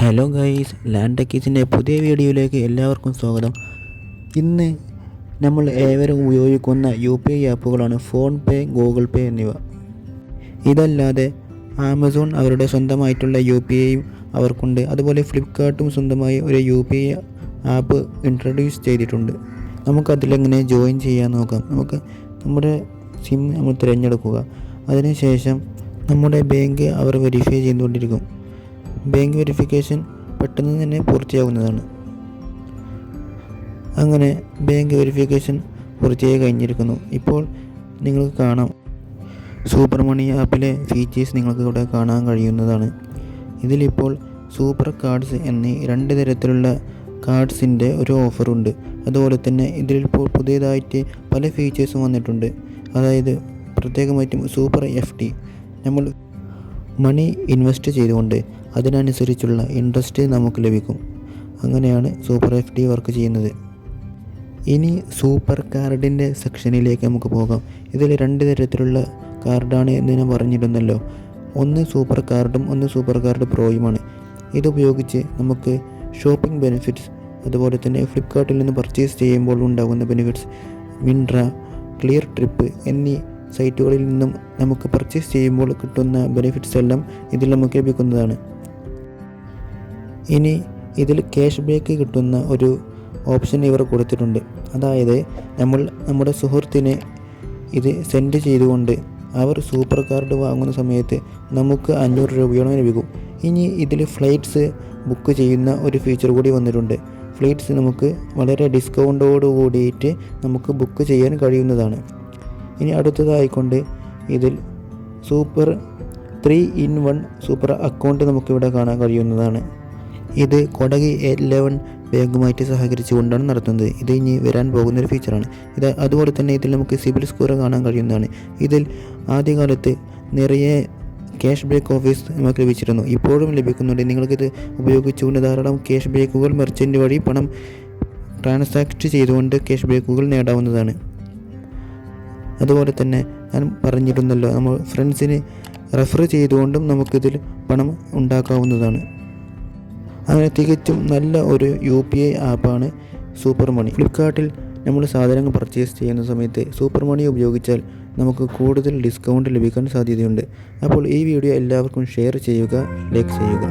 Hello guys land ടെക്കീസിന്റെ പുതിയ വീഡിയോയിലേക്ക് എല്ലാവർക്കും സ്വാഗതം. ഇന്ന് നമ്മൾ ഏവരും ഉപയോഗിക്കുന്ന യു പി ഐ ആപ്പുകളാണ് ഫോൺ പേ ഗൂഗിൾ പേ എന്നിവ. ഇതല്ലാതെ ആമസോൺ അവരുടെ സ്വന്തമായിട്ടുള്ള യു പി ഐയും അവർക്കുണ്ട്. അതുപോലെ ഫ്ലിപ്കാർട്ടും സ്വന്തമായി ഒരു U P I app introduce ചെയ്തിട്ടുണ്ട്. നമുക്കതിലെങ്ങനെ ജോയിൻ ചെയ്യാൻ നോക്കാം. നമുക്ക് നമ്മുടെ സിം നമ്മൾ തിരഞ്ഞെടുക്കുക. അതിനുശേഷം നമ്മുടെ ബാങ്ക് അവർ വെരിഫൈ ചെയ്തുകൊണ്ടിരിക്കും. ബാങ്ക് വെരിഫിക്കേഷൻ പെട്ടെന്ന് തന്നെ പൂർത്തിയാകുന്നതാണ്. അങ്ങനെ ബാങ്ക് വെരിഫിക്കേഷൻ പൂർത്തിയായി കഴിഞ്ഞിരിക്കുന്നു. ഇപ്പോൾ നിങ്ങൾക്ക് കാണാം. സൂപ്പർ മണി ആപ്പിലെ ഫീച്ചേഴ്സ് നിങ്ങൾക്ക് ഇവിടെ കാണാൻ കഴിയുന്നതാണ്. ഇതിലിപ്പോൾ സൂപ്പർ കാർഡ്സ് എന്നീ രണ്ട് തരത്തിലുള്ള കാർഡ്സിന്റെ ഒരു ഓഫറുണ്ട് അതുപോലെ തന്നെ ഇതിലിപ്പോൾ പുതിയതായിട്ട് പല ഫീച്ചേഴ്സും വന്നിട്ടുണ്ട്. അതായത് പ്രത്യേകമായിട്ടും സൂപ്പർ എഫ് ടി നമ്മൾ മണി ഇൻവെസ്റ്റ് ചെയ്തുകൊണ്ട് അതിനനുസരിച്ചുള്ള ഇൻട്രസ്റ്റ് നമുക്ക് ലഭിക്കും. അങ്ങനെയാണ് സൂപ്പർ എഫ് ഡി വർക്ക് ചെയ്യുന്നത്. ഇനി സൂപ്പർ കാർഡിന്റെ സെക്ഷനിലേക്ക് നമുക്ക് പോകാം. ഇതിൽ രണ്ട് തരത്തിലുള്ള കാർഡാണ് എന്ന് ഞാൻ പറഞ്ഞിരുന്നല്ലോ. ഒന്ന് സൂപ്പർ കാർഡും ഒന്ന് സൂപ്പർ കാർഡ് പ്രോയുമാണ്. ഇതുപയോഗിച്ച് നമുക്ക് ഷോപ്പിംഗ് ബെനിഫിറ്റ്സ് അതുപോലെ തന്നെ ഫ്ലിപ്പ്കാർട്ടിൽ നിന്ന് പർച്ചേസ് ചെയ്യുമ്പോൾ ഉണ്ടാകുന്ന ബെനിഫിറ്റ്സ് മിൻട്ര ക്ലിയർ ട്രിപ്പ് എന്നീ സൈറ്റുകളിൽ നിന്നും നമുക്ക് പർച്ചേസ് ചെയ്യുമ്പോൾ കിട്ടുന്ന ബെനിഫിറ്റ്സ് എല്ലാം ഇതിൽ നമുക്ക് ലഭിക്കുന്നതാണ്. ഇനി ഇതിൽ ക്യാഷ് ബാക്ക് കിട്ടുന്ന ഒരു ഓപ്ഷൻ ഇവർ കൊടുത്തിട്ടുണ്ട്. അതായത് നമ്മൾ നമ്മുടെ സുഹൃത്തിനെ ഇത് സെൻഡ് ചെയ്തുകൊണ്ട് അവർ സൂപ്പർ കാർഡ് വാങ്ങുന്ന സമയത്ത് നമുക്ക് അഞ്ഞൂറ് രൂപയോളം ലഭിക്കും. ഇനി ഇതിൽ ഫ്ലൈറ്റ്സ് ബുക്ക് ചെയ്യുന്ന ഒരു ഫീച്ചർ കൂടി വന്നിട്ടുണ്ട്. ഫ്ലൈറ്റ്സ് നമുക്ക് വളരെ ഡിസ്കൗണ്ടോട് കൂടിയിട്ട് നമുക്ക് ബുക്ക് ചെയ്യാൻ കഴിയുന്നതാണ്. ഇനി അടുത്തതായിക്കൊണ്ട് ഇതിൽ super three in one super account നമുക്കിവിടെ കാണാൻ കഴിയുന്നതാണ്. ഇത് കൊടകി ലെവൻ ബാങ്കുമായിട്ട് സഹകരിച്ചുകൊണ്ടാണ് നടത്തുന്നത്. ഇത് ഇനി വരാൻ പോകുന്ന ഒരു ഫീച്ചറാണ് ഇത് അതുപോലെ തന്നെ ഇതിൽ നമുക്ക് സിബിൽ സ്കോർ കാണാൻ കഴിയുന്നതാണ്. ഇതിൽ ആദ്യകാലത്ത് നിറയെ ക്യാഷ് ബാക്ക് ഓഫീസ് നമുക്ക് ലഭിച്ചിരുന്നു. ഇപ്പോഴും ലഭിക്കുന്നുണ്ട്. നിങ്ങൾക്കിത് ഉപയോഗിച്ചുകൊണ്ട് ധാരാളം ക്യാഷ് ബാക്കുകൾ മെർച്ചന്റ് വഴി പണം ട്രാൻസാക്ട് ചെയ്തുകൊണ്ട് ക്യാഷ് ബാക്കുകൾ നേടാവുന്നതാണ്. അതുപോലെ തന്നെ ഞാൻ പറഞ്ഞിരുന്നല്ലോ നമ്മൾ ഫ്രണ്ട്സിന് റെഫർ ചെയ്തുകൊണ്ടും നമുക്കിതിൽ പണം ഉണ്ടാക്കാവുന്നതാണ്. അങ്ങനെ തികച്ചും നല്ല ഒരു യു പി ഐ ആപ്പാണ് സൂപ്പർ മണി ഫ്ലിപ്കാർട്ടിൽ നമ്മൾ സാധനങ്ങൾ പർച്ചേസ് ചെയ്യുന്ന സമയത്ത് സൂപ്പർ മണി ഉപയോഗിച്ചാൽ നമുക്ക് കൂടുതൽ ഡിസ്കൗണ്ട് ലഭിക്കാൻ സാധ്യതയുണ്ട്. അപ്പോൾ ഈ വീഡിയോ എല്ലാവർക്കും ഷെയർ ചെയ്യുക ലൈക്ക് ചെയ്യുക.